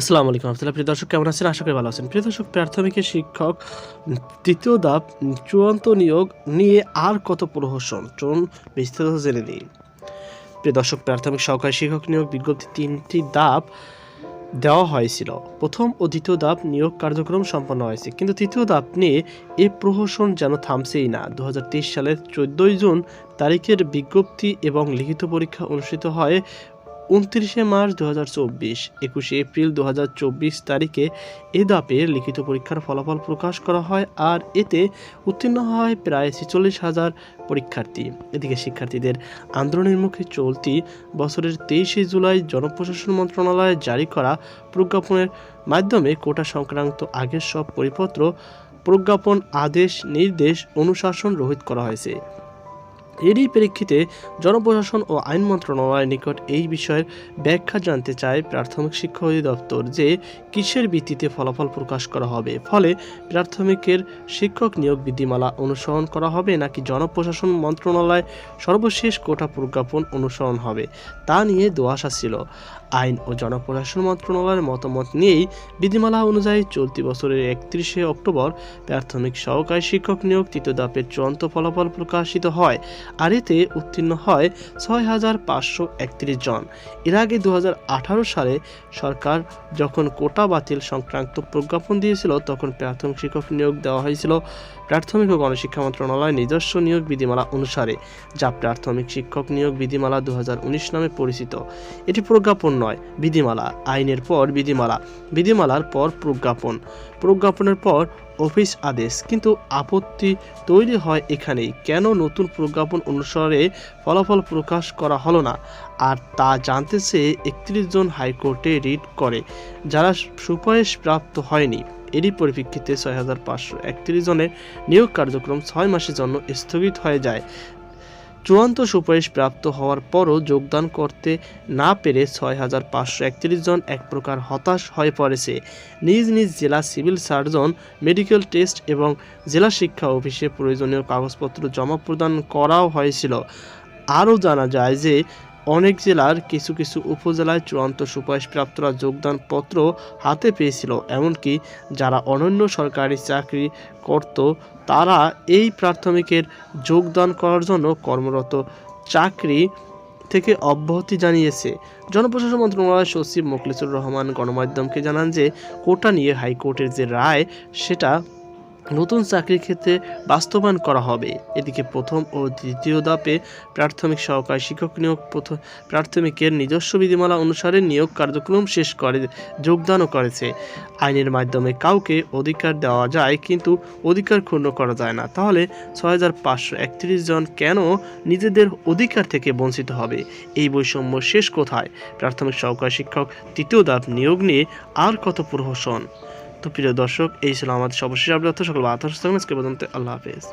আসসালামু আলাইকুম রহমতুল্লাহ। প্রিয় দর্শক, কেমন আছেন? আশা করি ভালো আছেন। প্রিয় দর্শক প্রাথমিকের শিক্ষক তৃতীয় ধাপ, চূড়ান্ত নিয়োগ নিয়ে আর কত প্রহসন? চলুন বিস্তারিত জেনে নিই। প্রিয় দর্শক, প্রাথমিক সহকারী শিক্ষক নিয়োগ বিজ্ঞপ্তি তিনটি ধাপ দেওয়া হয়েছিল। প্রথম ও দ্বিতীয় ধাপ নিয়োগ কার্যক্রম সম্পন্ন হয়েছে। কিন্তু তৃতীয় ধাপ নিয়ে এ প্রহসন যেন থামছেই না। দু হাজার তেইশ সালের চোদ্দোই জুন তারিখের বিজ্ঞপ্তি এবং লিখিত পরীক্ষা অনুষ্ঠিত হয় উনত্রিশে মার্চ দু হাজার চব্বিশ, একুশে এপ্রিল দু হাজার চব্বিশ তারিখে এ ধাপের লিখিত পরীক্ষার ফলাফল প্রকাশ করা হয় আর এতে উত্তীর্ণ হয় প্রায় ছেচল্লিশ হাজার পরীক্ষার্থী। এদিকে শিক্ষার্থীদের আন্দোলনের মুখে চলতি বছরের তেইশে জুলাই জনপ্রশাসন মন্ত্রণালয়ে জারি করা প্রজ্ঞাপনের মাধ্যমে কোটা সংক্রান্ত আগের সব পরিপত্র প্রজ্ঞাপন আদেশ নির্দেশ অনুশাসন রহিত করা হয়েছে। এরই প্রেক্ষিতে জনপ্রশাসন ও আইন মন্ত্রণালয়ের নিকট এই বিষয়ের ব্যাখ্যা জানতে চায় প্রাথমিক শিক্ষা অধিদপ্তর যে কিসের ভিত্তিতে ফলাফল প্রকাশ করা হবে। ফলে প্রাথমিকের শিক্ষক নিয়োগ বিধিমালা অনুসরণ করা হবে নাকি জনপ্রশাসন মন্ত্রণালয় সর্বশেষ কোটা প্রজ্ঞাপন অনুসরণ হবে তা নিয়ে দোয়াশা ছিল। আইন ও জনপ্রশাসন মন্ত্রণালয়ের মতামত নিয়েই বিধিমালা অনুযায়ী চলতি বছরের একত্রিশে অক্টোবর প্রাথমিক সহকারী শিক্ষক নিয়োগ তৃতীয় দাপের চূড়ান্ত ফলাফল প্রকাশিত হয়। আর এতে উত্তীর্ণ হয় ছয় হাজার পাঁচশো একত্রিশ জন। এর আগে দুহাজার আঠারো সালে সরকার যখন কোটা বাতিল সংক্রান্ত প্রজ্ঞাপন দিয়েছিল, তখন প্রাথমিক শিক্ষক নিয়োগ দেওয়া হয়েছিল। প্রাথমিক ও গণশিক্ষা মন্ত্রণালয়ের নিজস্ব নিয়োগ বিধিমালা অনুসারে, যা প্রাথমিক শিক্ষক নিয়োগ বিধিমালা দু হাজার উনিশ নামে পরিচিত। এটি প্রজ্ঞাপন নয়, বিধিমালা। আইনের পর বিধিমালা। বিধিমালার পর প্রজ্ঞাপন। প্রজ্ঞাপনের পর অফিস আদেশ, কিন্তু আপত্তি তৈরি হয় এখানেই। কেন নতুন প্রজ্ঞাপন অনুসারে ফলাফল প্রকাশ করা হলো না? আর তা জানতে চেয়ে একত্রিশ জন হাইকোর্টে রিট করে, যারা সুপারিশ প্রাপ্ত হয়নি। এরই পরিপ্রেক্ষিতে ছয় হাজার পাঁচশো একত্রিশ জনের নিয়োগ কার্যক্রম ছয় মাসের জন্য স্থগিত হয়ে যায়। চূড়ান্ত সুপারিশ প্রাপ্ত হওয়ার পরও যোগদান করতে না পেরে ছয় হাজার পাঁচশো একত্রিশ জন এক প্রকার হতাশ হয়ে পড়েছে। নিজ নিজ জেলা সিভিল সার্জন, মেডিকেল টেস্ট এবং জেলা শিক্ষা অফিসে প্রয়োজনীয় কাগজপত্র জমা প্রদান করাও হয়েছিল। আরও জানা যায় যে অনেক জেলার কিছু কিছু উপজেলায় চূড়ান্ত সুপারিশপ্রাপ্তরা যোগদানপত্র হাতে পেয়েছিল, এমনকি যারা অনন্য সরকারি চাকরি করত, তারা এই প্রাথমিকের যোগদান করার জন্য কর্মরত। চাকরি থেকে অব্যাহতি জানিয়েছে। জনপ্রশাসন মন্ত্রণালয়ের সচিব মোখলেসুর রহমান গণমাধ্যমকে জানান যে, কোটা নিয়ে হাইকোর্টের যে রায়, সেটা নতুন চাকরির ক্ষেত্রে বাস্তবায়ন করা হবে। এদিকে প্রথম ও দ্বিতীয় ধাপে প্রাথমিক সহকারী শিক্ষক নিয়োগ প্রথম প্রাথমিকের নিজস্ব বিধিমালা অনুসারে নিয়োগ কার্যক্রম শেষ করে, যোগদানও করেছে। আইনের মাধ্যমে কাউকে অধিকার দেওয়া যায় কিন্তু অধিকার ক্ষুণ্ণ করা যায় না। তাহলে ছয় হাজার পাঁচশো একত্রিশ জন কেন নিজেদের অধিকার থেকে বঞ্চিত হবে? এই বৈষম্য শেষ কোথায়? প্রাথমিক সহকারী শিক্ষক তৃতীয় ধাপ নিয়োগ নিয়ে আর কত প্রহসন? তো প্রিয় দর্শক এই ছিল আমাদের সর্বশেষ আপডেট। সকল পর্যন্ত আল্লাহ হাফেজ।